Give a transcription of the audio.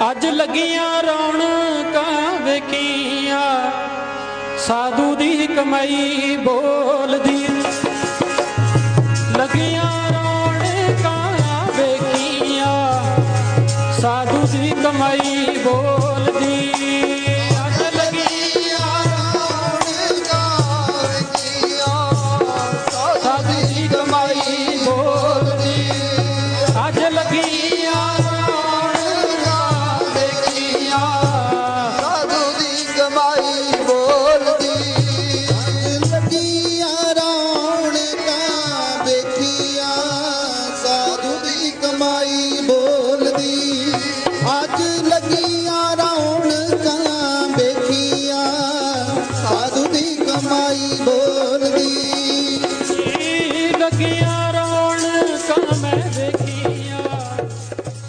ਅੱਜ ਲੱਗੀਆਂ ਰੌਣਕਾਂ ਵੇਖੀਆਂ। ਸਾਧੂ ਦੀ ਕਮਾਈ ਬੋਲਦੀ। ਲੱਗੀਆਂ ਰੌਣਕਾਂ ਵੇਖੀਆਂ। ਸਾਧੂ ਦੀ ਕਮਾਈ ਬੋਲਦੀ। ਦੁਨੀਆ ਸਾਧੂ ਦੀ ਕਮਾਈ ਬੋਲਦੀ। ਅੱਜ ਲੱਗੀਆਂ ਰੌਣਕਾਂ ਵੇਖੀਆਂ। ਸਾਧੂ ਦੀ ਕਮਾਈ ਬੋਲਦੀ। ਲੱਗੀਆਂ